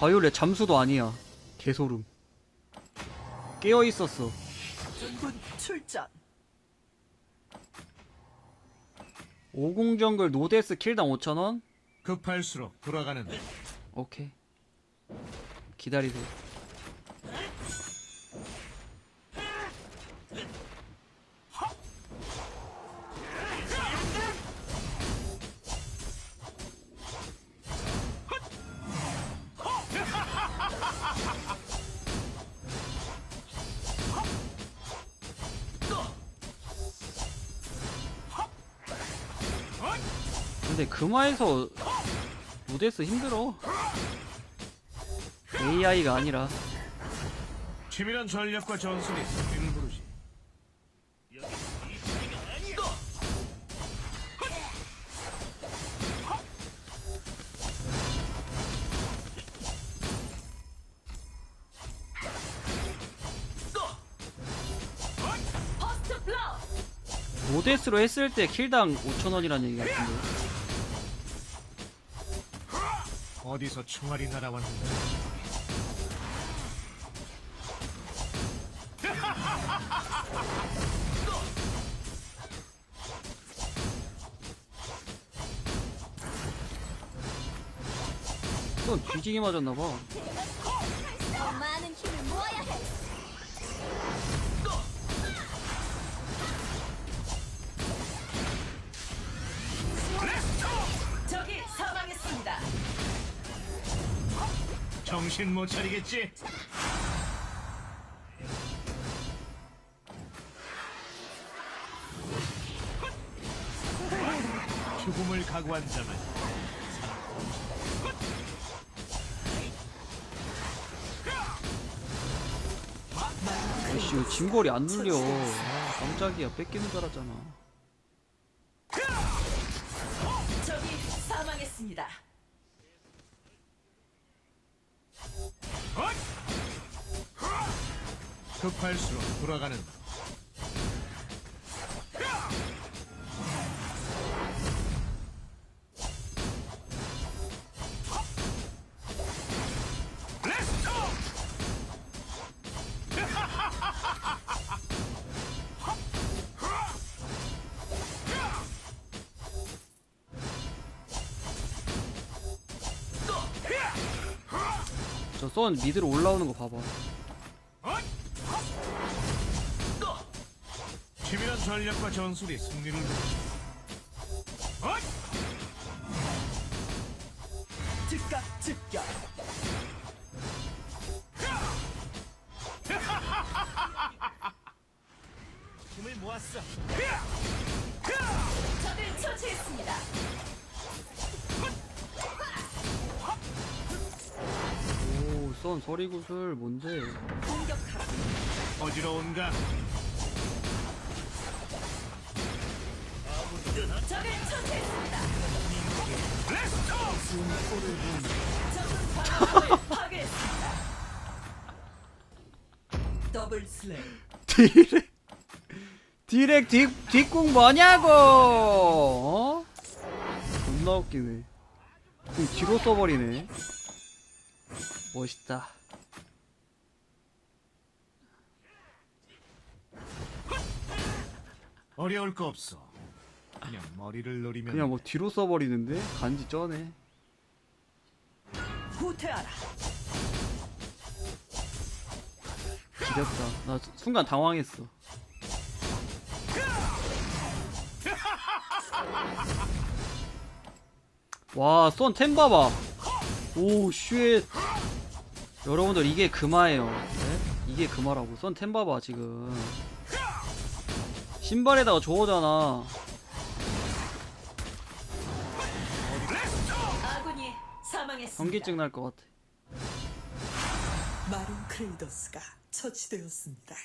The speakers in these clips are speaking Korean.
바이올렛 잠수도 아니야. 개소름. 깨어 있었어. 군 출전. 50 정글 노데스 킬당 5,000원? 급할수록 돌아가는 오케이. 기다리세요. 근데 금화에서 노데스 힘들어. AI가 아니라 치밀한 전략과 전술이 승리를 부르지. 퍼스트 블러. 모데스로 했을 때 킬당 5천원이라는 얘기 같은데 어디서 총알이 날아왔는지 또 뒤지게 맞았나봐 정신 못 차리겠지? 죽음을 각오한 자만 아이씨 이거 짐거리 안 눌려 아 깜짝이야 뺏기는 줄 알았잖아 적이 사망했습니다. 급할수록 돌아가는 저썬 미드로 올라오는 거 봐봐 전략과 전술이 승리를 부르지. 즉각 즉결. 힘을 모았어. 적을 처치했습니다. 오썬 서리구슬 뭔데 공격하라. 어지러운가? 더블 슬레이. 디렉 디렉 뒷, 뒷궁 뭐냐고 어? 존나 웃기네 그럼 뒤로 써버리네 멋있다 어려울 거 없어. 그냥 머리를 노리면 그냥 뭐 뒤로 써버리는데 간지 쩌네 후퇴하라. 지렸다. 나 수- 순간 당황했어. 와썬 템 봐봐. 오 쉣. 여러분들 이게 금화예요. 네? 이게 금화라고. 썬템 봐봐 지금. 신발에다가 저거잖아 현기증 날 것 같아 마린 크레이더스가 처치되었습니다.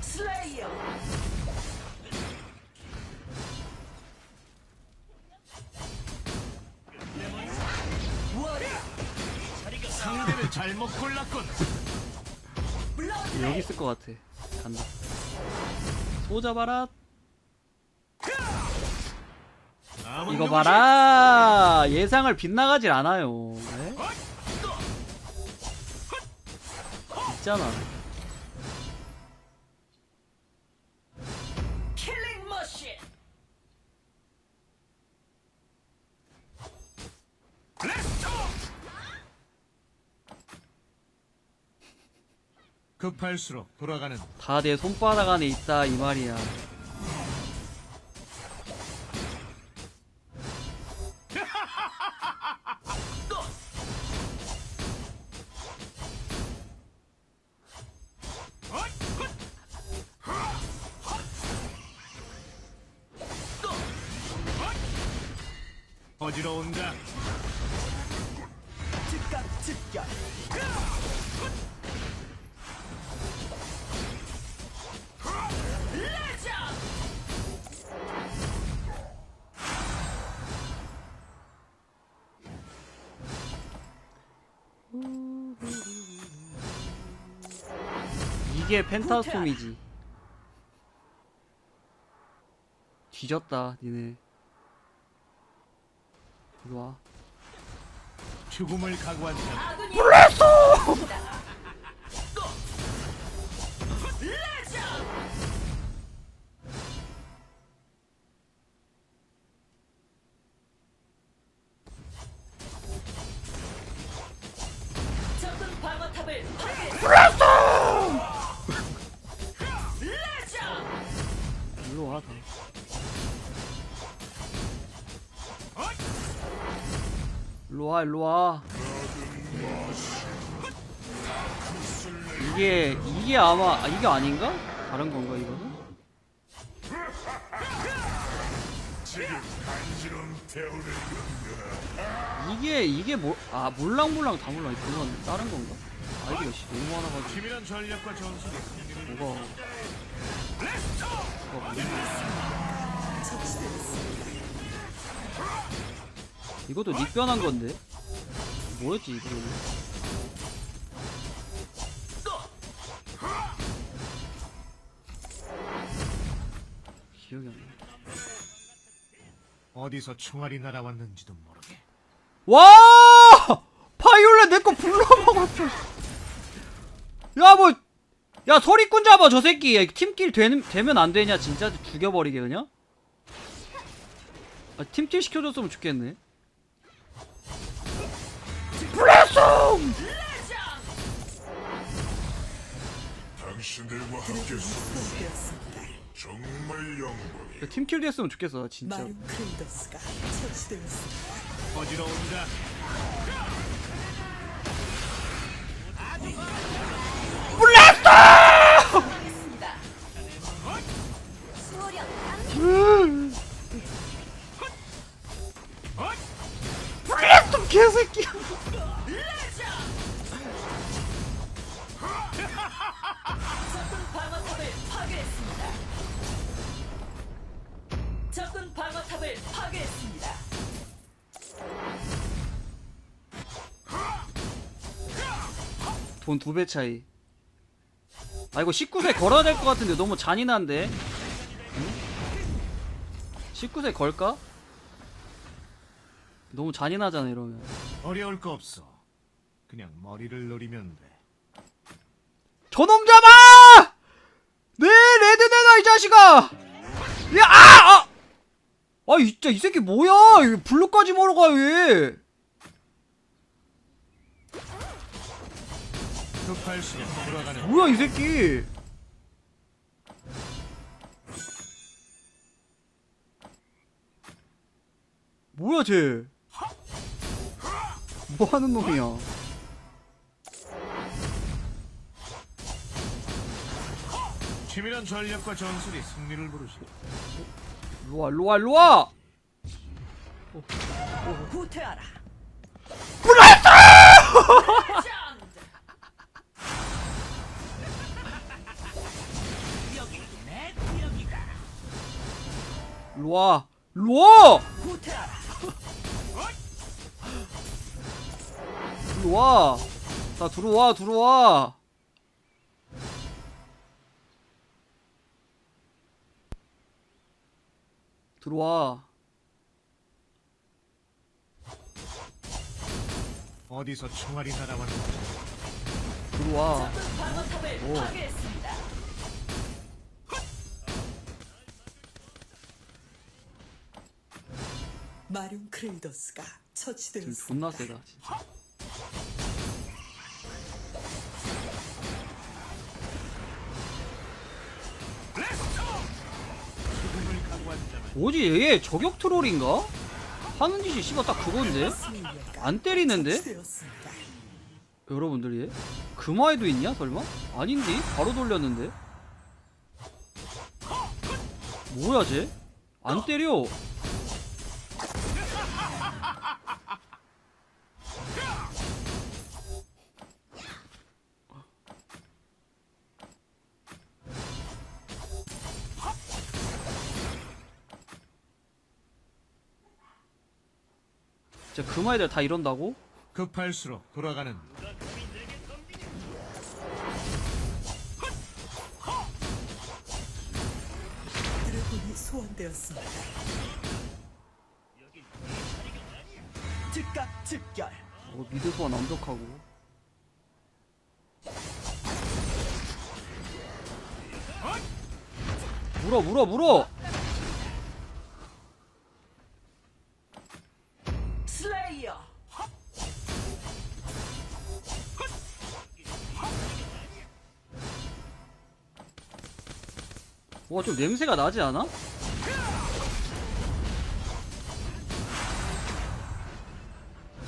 슬레이어. 상대를 잘못 골랐군. 여기 있을 것 같아 간다 또 잡아라. 이거? 봐라. 예상을 빗나가질 않아요. 네? 있잖아 급할수록 돌아가는 다 내 손바닥 안에 있다 이 말이야 어지러운가? 즉각 즉결. 이게 펜타스톰이지 뒤졌다 니네. 이리와. 죽음을 각오한 자 아군이 일로 와 다 일로 와 일로 와 이게 이게 아마 아, 이게 아닌가? 다른 건가 이거는? 이게 이게 뭐 아 몰랑몰랑 다 몰랑 그건 다른 건가? 아이디가 씨 너무 많아가지고 뭐가 이것도 닉변한 건데 뭐였지 이거는 기억이 안 나. 어디서 총알이 날아왔는지도 모르게 와! 파이올렛 내 거 불러먹었어. 야, 뭐, 야, 소리꾼 잡아, 저 새끼. 야, 팀킬 되는, 되면 안 되냐, 진짜? 죽여버리게, 그냥? 아, 팀킬 시켜줬으면 좋겠네. 블레송! 당신들과 함께 되었습니다. 정말 영광이 야, 팀킬 됐으면 좋겠어, 진짜. 어지러운가? 개새끼야! 적군 방어탑을 파괴했습니다. 적군 방어탑을 파괴했습니다. 돈 두 배 차이. 아, 이거 19세 걸어야 될 것 같은데 너무 잔인한데? 응? 19세 걸까? 너무 잔인하잖아, 이러면. 어려울 거 없어 그냥 머리를 노리면 돼 저놈 잡아! 내 레드 내놔 이 자식아! 야 아! 아! 아 진짜 이 새끼 뭐야? 이거 블루까지 먹으러 가 왜? 돌아가는 뭐야 이 새끼? 뭐야 쟤? 뭐 하는 놈이야? 치밀한 전략과 전술이 승리를 부르시 일로와 일로와 일로와! 후퇴하라. 일로와 일로와! 후퇴하라. 들어와. 다 들어와, 들어와. 들어와. 어디서 총알이 날아왔는지 들어와. 오. 마륜 크레이더스가 처치되었습니다. 존나 세다 진짜. 뭐지 얘 저격 트롤인가? 하는 짓이 씨발 딱 그건데? 안 때리는데? 여러분들 얘? 금화에도 있냐 설마? 아닌데? 바로 돌렸는데? 뭐야 쟤? 안 때려 진짜 금화 애들 다 이런다고? 급할수록 돌아가는 드래곤이 소환되었습니다. 즉각 즉결. 어, 미드 소환 완벽하고 물어 물어 물어. 와 좀 냄새가 나지 않아?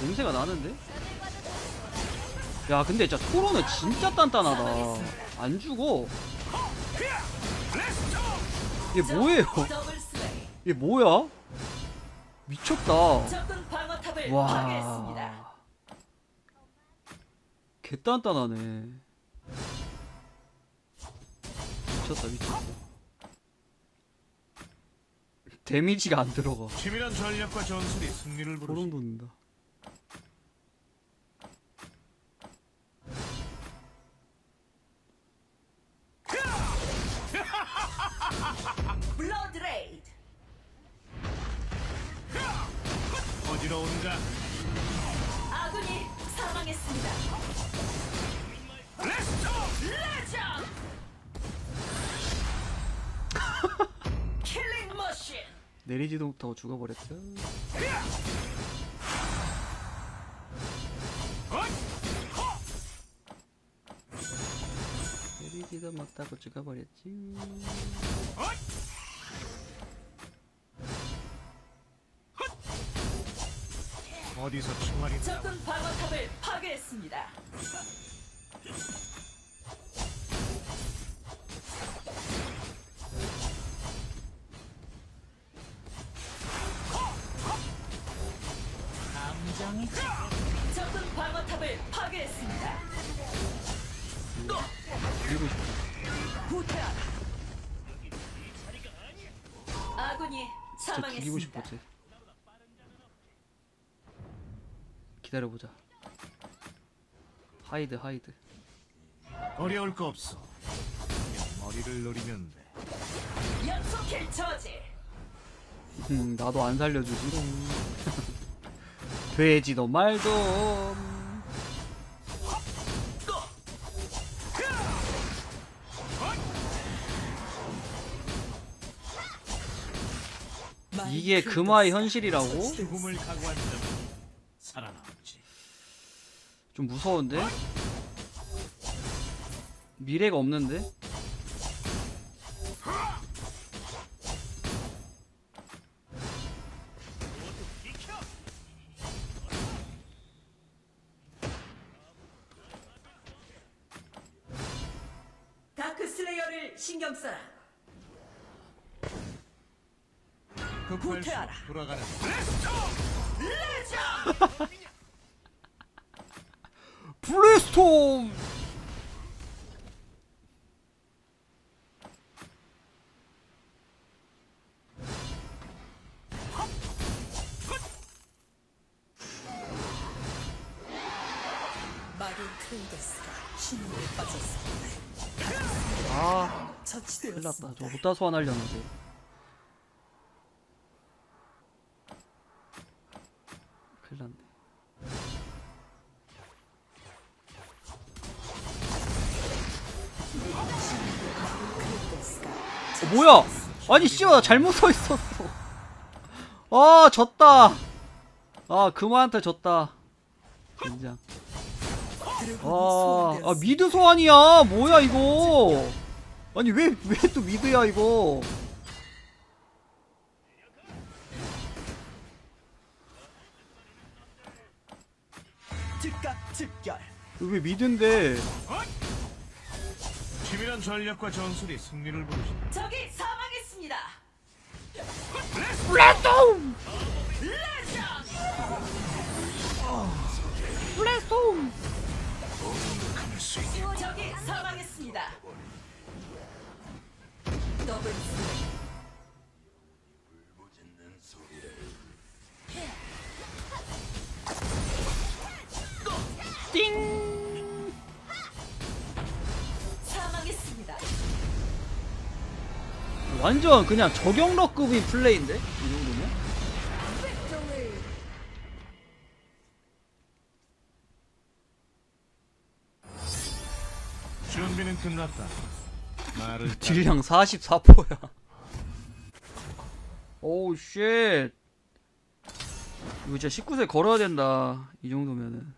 냄새가 나는데? 야 근데 진짜 토로는 진짜 단단하다 안 죽어 얘 뭐예요? 얘 뭐야? 미쳤다. 와 개단단하네 미쳤다 미쳤어 데미지가 안 들어가. 치밀한 전략과 전술이 승리를 소름 부르시 돋는다. 블러드 레이드. 어지러운가 내리지도 못하고 죽어버렸죠 내리지도 못하고 죽어버렸지 어디서 날아왔는지 적군 방어탑을 파괴했습니다. 죽이고 사망했습니다. 싶었지. 기다려보자. 하이드 하이드. 어려울 거 없어. 머리를 노리면 돼. 연속킬 저지. 음, 나도 안 살려주지. 돼지도 말도 이게 금화의 현실이라고? 죽음을 각오한 자만 살아남지 좀 무서운데? 미래가 없는데? 다크 슬레이어를 신경 써라. 급할수록 후퇴하라. 돌아가는 블레스톰! 마린 크레이더스가 빠졌습니다. 아 큰일. 났다 저 못다 소환하려는데 아니 씨발 나 잘못 서 있었어. 아 졌다. 아 그만한테 졌다. 진짜. 아, 아 미드 소환이야. 뭐야 이거? 아니 왜 왜 또 미드야 이거. 왜 미드인데? 치밀한 전략과 전술이 승리를 부르신다. 망했습니다. 블랙스톰 블랙스톰 적이 사망했습니다. 더블 완전 그냥 저격러급인 플레이인데? 이 정도면? 준비는 끝났다. 말을 따- 딜량 44%야. 오우 쉣. 이거 진짜 19세 걸어야 된다. 이 정도면은